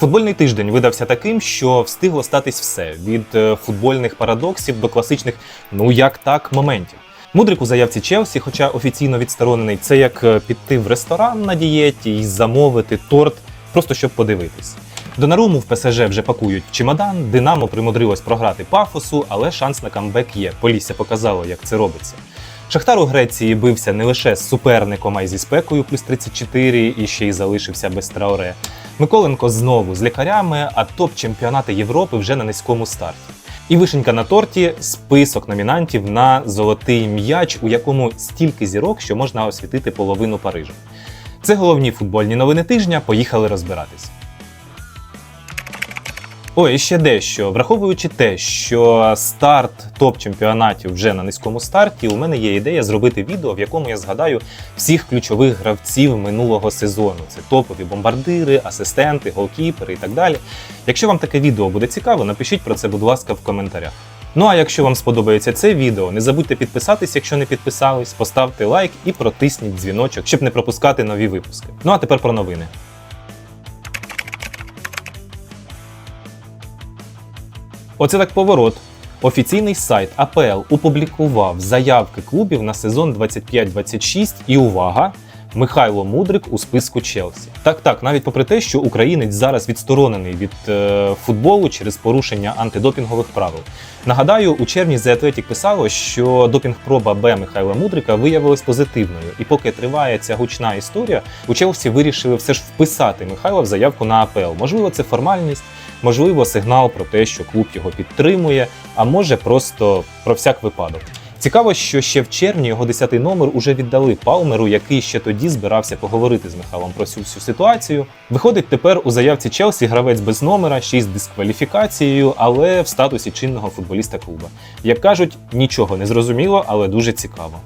Футбольний тиждень видався таким, що встигло статись все від е, футбольних парадоксів до класичних ну як так моментів. Мудрик у заявці Челсі, хоча офіційно відсторонений, це як е, піти в ресторан на дієті і замовити торт, просто щоб подивитись. Донаруму в ПСЖ вже пакують чемодан. Динамо примудрилось програти пафосу, але шанс на камбек є. Полісся показало, як це робиться. Шахтар у Греції бився не лише з суперником, а й зі спекою плюс 34 і ще й залишився без траоре. Миколенко знову з лікарями, а топ-чемпіонати Європи вже на низькому старті. І вишенька на торті список номінантів на золотий м'яч, у якому стільки зірок, що можна освітити половину Парижа. Це головні футбольні новини тижня. Поїхали розбиратись. Ой, і ще дещо. Враховуючи те, що старт топ-чемпіонатів вже на низькому старті, у мене є ідея зробити відео, в якому я згадаю всіх ключових гравців минулого сезону. Це топові бомбардири, асистенти, голкіпери і так далі. Якщо вам таке відео буде цікаво, напишіть про це, будь ласка, в коментарях. Ну а якщо вам сподобається це відео, не забудьте підписатись, якщо не підписались, поставте лайк і протисніть дзвіночок, щоб не пропускати нові випуски. Ну а тепер про новини. Оце так поворот. Офіційний сайт АПЛ опублікував заявки клубів на сезон 25-26 і увага! Михайло Мудрик у списку Челсі. Так, так, навіть попри те, що українець зараз відсторонений від е, футболу через порушення антидопінгових правил. Нагадаю, у червні The Athletic писало, що допінг-проба Б Михайла Мудрика виявилась позитивною, і поки триває ця гучна історія, у Челсі вирішили все ж вписати Михайла в заявку на АПЛ. Можливо, це формальність. Можливо, сигнал про те, що клуб його підтримує, а може просто про всяк випадок. Цікаво, що ще в червні його 10-й номер уже віддали Палмеру, який ще тоді збирався поговорити з Михайлом про цю всю ситуацію. Виходить, тепер у заявці Челсі гравець без номера, ще й з дискваліфікацією, але в статусі чинного футболіста клуба. Як кажуть, нічого не зрозуміло, але дуже цікаво.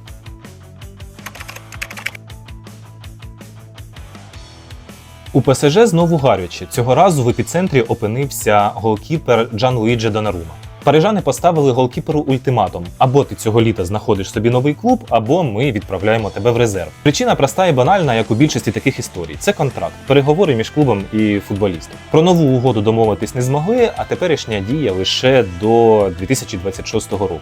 У ПСЖ знову гаряче. Цього разу в епіцентрі опинився голкіпер Джан Луїджі Донарума. Парижани поставили голкіперу ультиматум: або ти цього літа знаходиш собі новий клуб, або ми відправляємо тебе в резерв. Причина проста і банальна, як у більшості таких історій. Це контракт, переговори між клубом і футболістом. Про нову угоду домовитись не змогли, а теперішня дія лише до 2026 року.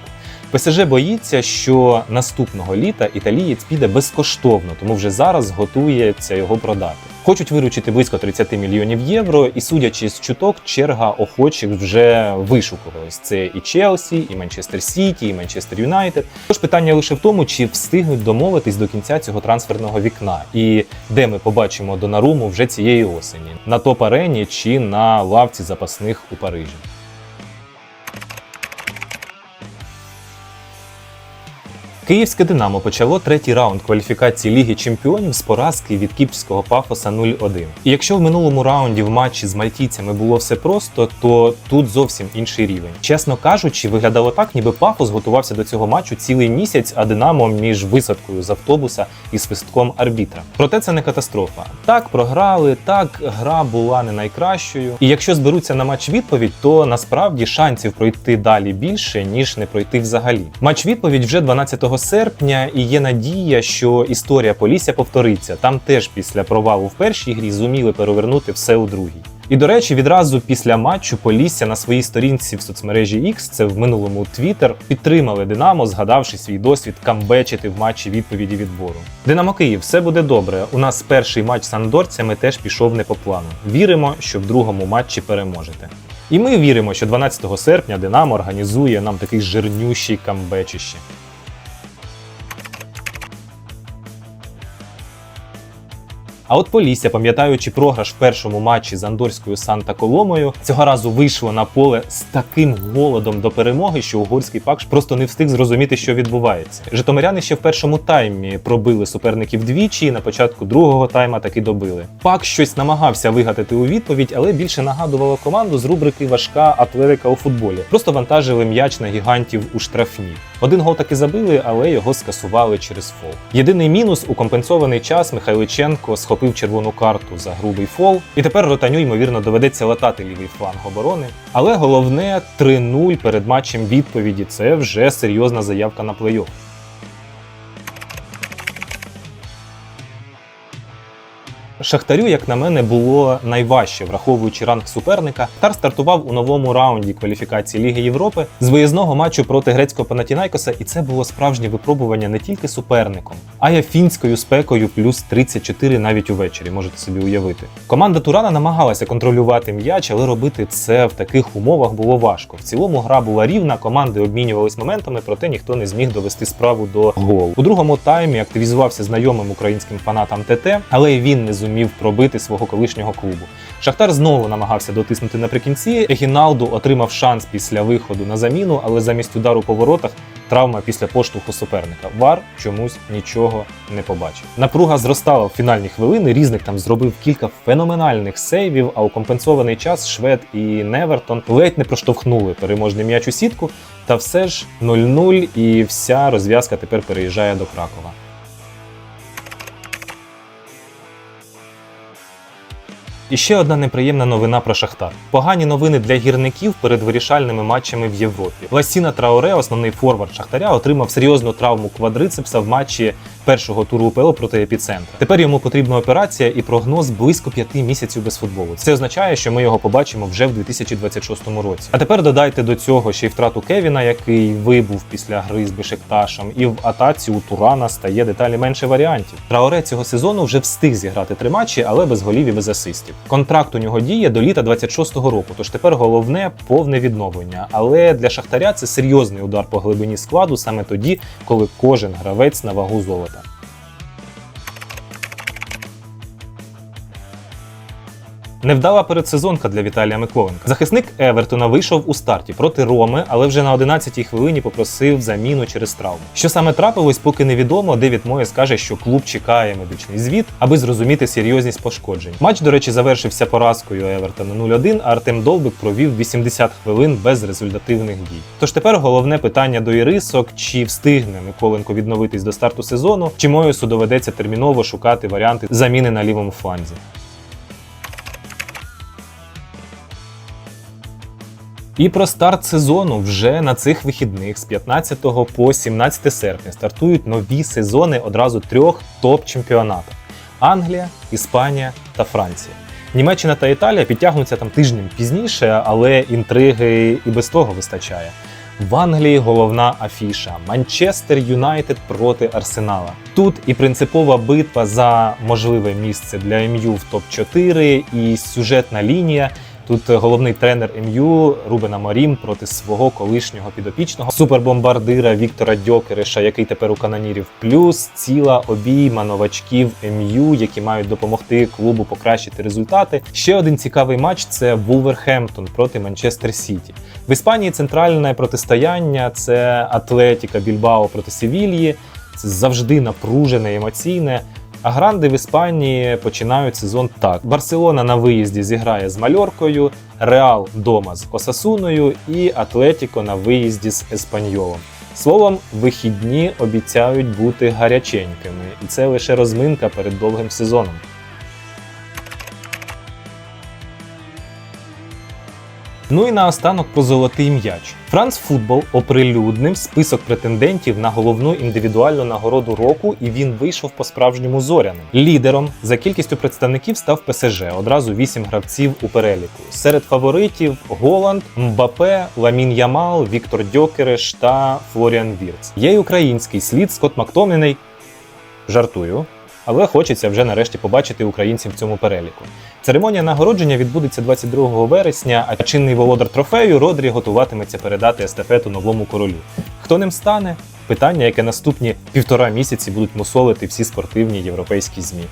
ПСЖ боїться, що наступного літа італієць піде безкоштовно, тому вже зараз готується його продати. Хочуть виручити близько 30 мільйонів євро, і судячи з чуток, черга охочих вже вишукувалась. Це і Челсі, і Манчестер Сіті, і Манчестер Юнайтед. Тож питання лише в тому, чи встигнуть домовитись до кінця цього трансферного вікна, і де ми побачимо Донаруму вже цієї осені на топ-арені чи на лавці запасних у Парижі. Київське Динамо почало третій раунд кваліфікації Ліги Чемпіонів з поразки від кіпрського пафоса 0-1. І якщо в минулому раунді в матчі з мальтійцями було все просто, то тут зовсім інший рівень. Чесно кажучи, виглядало так, ніби пафос готувався до цього матчу цілий місяць, а Динамо між висадкою з автобуса і свистком арбітра. Проте це не катастрофа. Так, програли, так, гра була не найкращою. І якщо зберуться на матч відповідь, то насправді шансів пройти далі більше, ніж не пройти взагалі. Матч відповідь вже 12 серпня, і є надія, що історія Полісся повториться. Там теж після провалу в першій грі зуміли перевернути все у другій. І до речі, відразу після матчу Полісся на своїй сторінці в соцмережі X, це в минулому Twitter, підтримали Динамо, згадавши свій досвід камбечити в матчі відповіді відбору. Динамо Київ, все буде добре. У нас перший матч з андорцями теж пішов не по плану. Віримо, що в другому матчі переможете. І ми віримо, що 12 серпня Динамо організує нам такий жирнющий камбечище. А от Полісся, пам'ятаючи програш в першому матчі з андорською Санта Коломою, цього разу вийшло на поле з таким голодом до перемоги, що угорський пакш просто не встиг зрозуміти, що відбувається. Житомиряни ще в першому таймі пробили суперників двічі, і на початку другого тайма таки добили. Пак щось намагався вигадати у відповідь, але більше нагадувало команду з рубрики Важка атлетика у футболі. Просто вантажили м'яч на гігантів у штрафні. Один гол таки забили, але його скасували через фол. Єдиний мінус у компенсований час Михайличенко схопив червону карту за грубий фол, і тепер ротаню ймовірно доведеться латати лівий фланг оборони. Але головне 3-0 перед матчем відповіді це вже серйозна заявка на плей-офф. Шахтарю, як на мене, було найважче, враховуючи ранг суперника. Шахтар стартував у новому раунді кваліфікації Ліги Європи з виїзного матчу проти грецького Панатінайкоса, і це було справжнє випробування не тільки суперником, а й фінською спекою плюс 34 навіть увечері. Можете собі уявити. Команда Турана намагалася контролювати м'яч, але робити це в таких умовах було важко. В цілому гра була рівна, команди обмінювались моментами, проте ніхто не зміг довести справу до голу. У другому таймі активізувався знайомим українським фанатам ТТ, але він не зумів пробити свого колишнього клубу. Шахтар знову намагався дотиснути наприкінці. Егіналду отримав шанс після виходу на заміну, але замість удару по воротах травма після поштовху суперника. Вар чомусь нічого не побачив. Напруга зростала в фінальні хвилини. Різник там зробив кілька феноменальних сейвів, а у компенсований час Швед і Невертон ледь не проштовхнули переможний м'яч у сітку. Та все ж 0-0 і вся розв'язка тепер переїжджає до Кракова. І ще одна неприємна новина про Шахтар. Погані новини для гірників перед вирішальними матчами в Європі. Ласіна Траоре, основний форвард Шахтаря, отримав серйозну травму квадрицепса в матчі першого туру УПЛ проти епіцентра. Тепер йому потрібна операція і прогноз близько п'яти місяців без футболу. Це означає, що ми його побачимо вже в 2026 році. А тепер додайте до цього ще й втрату Кевіна, який вибув після гри з Бешикташем, і в атаці у Турана стає деталі менше варіантів. Траоре цього сезону вже встиг зіграти три матчі, але без голів і без асистів. Контракт у нього діє до літа 26-го року, тож тепер головне повне відновлення. Але для Шахтаря це серйозний удар по глибині складу саме тоді, коли кожен гравець на вагу золота. Невдала передсезонка для Віталія Миколенка. Захисник Евертона вийшов у старті проти Роми, але вже на 11-й хвилині попросив заміну через травму. Що саме трапилось, поки невідомо. Девід Моєс каже, що клуб чекає медичний звіт, аби зрозуміти серйозність пошкоджень. Матч, до речі, завершився поразкою Евертона 0-1, а Артем Довбик провів 80 хвилин без результативних дій. Тож тепер головне питання до Ірисок: чи встигне Миколенко відновитись до старту сезону, чи Моєсу доведеться терміново шукати варіанти заміни на лівому фланзі. І про старт сезону вже на цих вихідних з 15 по 17 серпня стартують нові сезони одразу трьох топ-чемпіонатів: Англія, Іспанія та Франція. Німеччина та Італія підтягнуться там тижнем пізніше, але інтриги і без того вистачає. В Англії головна афіша Манчестер Юнайтед проти Арсенала. Тут і принципова битва за можливе місце для МЮ в топ-4, і сюжетна лінія. Тут головний тренер МЮ Рубена Морім проти свого колишнього підопічного супербомбардира Віктора Дьокереша, який тепер у канонірів. Плюс ціла обійма новачків МЮ, які мають допомогти клубу покращити результати. Ще один цікавий матч це Вулверхемптон проти Манчестер Сіті. В Іспанії центральне протистояння це Атлетіка Більбао проти Севільї. Це завжди напружене, емоційне. А гранди в Іспанії починають сезон так: Барселона на виїзді зіграє з Мальоркою, Реал дома з Осасуною і Атлетіко на виїзді з Еспаньолом. Словом, вихідні обіцяють бути гаряченькими, і це лише розминка перед довгим сезоном. Ну і наостанок про золотий м'яч. Франц Футбол оприлюднив список претендентів на головну індивідуальну нагороду року, і він вийшов по справжньому зоряним. Лідером за кількістю представників став ПСЖ. Одразу вісім гравців у переліку. Серед фаворитів Голланд, Мбапе, Ламін Ямал, Віктор Дьокереш та Флоріан Вірц. Є й український слід Скотт Мактоміней. Жартую. Але хочеться вже нарешті побачити українців в цьому переліку. Церемонія нагородження відбудеться 22 вересня, а чинний володар трофею Родрі готуватиметься передати естафету новому королю. Хто ним стане? Питання, яке наступні півтора місяці будуть мусолити всі спортивні європейські змі.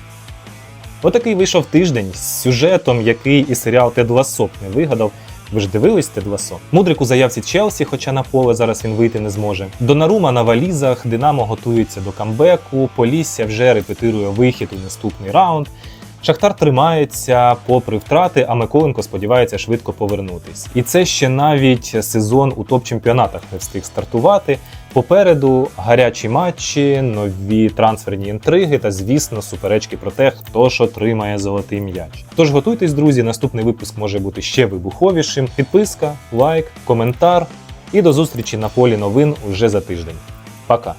Отакий вийшов тиждень з сюжетом, який і серіал Тед Лассо не вигадав. Ви ж дивились Тед Лассо? Мудрик у заявці Челсі, хоча на поле зараз він вийти не зможе. Донарума на валізах, Динамо готується до камбеку, Полісся вже репетирує вихід у наступний раунд. Шахтар тримається попри втрати, а Миколенко сподівається швидко повернутись. І це ще навіть сезон у топ-чемпіонатах не встиг стартувати. Попереду гарячі матчі, нові трансферні інтриги та, звісно, суперечки про те, хто ж отримає золотий м'яч. Тож готуйтесь, друзі, наступний випуск може бути ще вибуховішим. Підписка, лайк, коментар і до зустрічі на полі новин уже за тиждень. Пока!